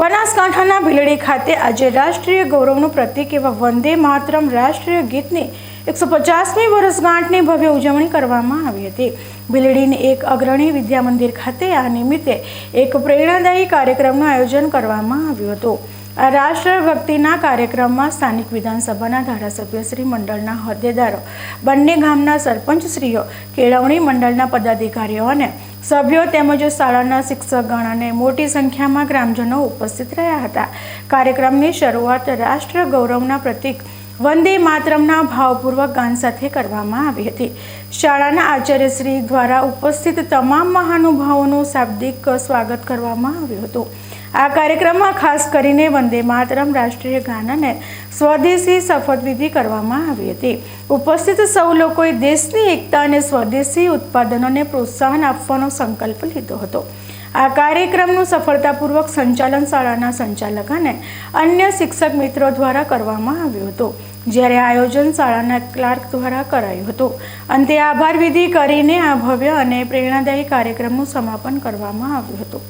બનાસકાંઠાના ભીલડી ખાતે આજે રાષ્ટ્રીય ગૌરવનું પ્રતીક એવા વંદે માતરમ રાષ્ટ્રીય ગીતની એકસો પચાસમી વર્ષગાંઠની ભવ્ય ઉજવણી કરવામાં આવી હતી. ભીલડીની એક અગ્રણી વિદ્યા મંદિર ખાતે આ નિમિત્તે એક પ્રેરણાદાયી કાર્યક્રમનું આયોજન કરવામાં આવ્યું હતું. આ રાષ્ટ્રભક્તિના કાર્યક્રમમાં સ્થાનિક વિધાનસભાના ધારાસભ્ય શ્રી મંડળના હોદ્દેદારો, બંને ગામના સરપંચશ્રીઓ, કેળવણી મંડળના પદાધિકારીઓ અને સભ્યો તેમજ શાળાના શિક્ષકગણ અને મોટી સંખ્યામાં ગ્રામજનો ઉપસ્થિત રહ્યા હતા. કાર્યક્રમની શરૂઆત રાષ્ટ્ર ગૌરવના પ્રતીક વંદે માતરમના ભાવપૂર્વક ગાન સાથે કરવામાં આવી હતી. શાળાના આચાર્યશ્રી દ્વારા ઉપસ્થિત તમામ મહાનુભાવોનું શાબ્દિક સ્વાગત કરવામાં આવ્યું હતું. આ કાર્યક્રમમાં ખાસ કરીને વંદે માતરમ રાષ્ટ્રીય ગાન અને સ્વદેશી શપથવિધિ કરવામાં આવી હતી. ઉપસ્થિત સૌ લોકોએ દેશની એકતા અને સ્વદેશી ઉત્પાદનોને પ્રોત્સાહન આપવાનો સંકલ્પ લીધો હતો. આ કાર્યક્રમનું સફળતાપૂર્વક સંચાલન શાળાના સંચાલક અને અન્ય શિક્ષક મિત્રો દ્વારા કરવામાં આવ્યું હતું. જ્યારે આયોજન શાળાના ક્લાર્ક દ્વારા કરાયું હતું. અંતે આભાર વિધિ કરીને આ ભવ્ય અને પ્રેરણાદાયી કાર્યક્રમનું સમાપન કરવામાં આવ્યું હતું.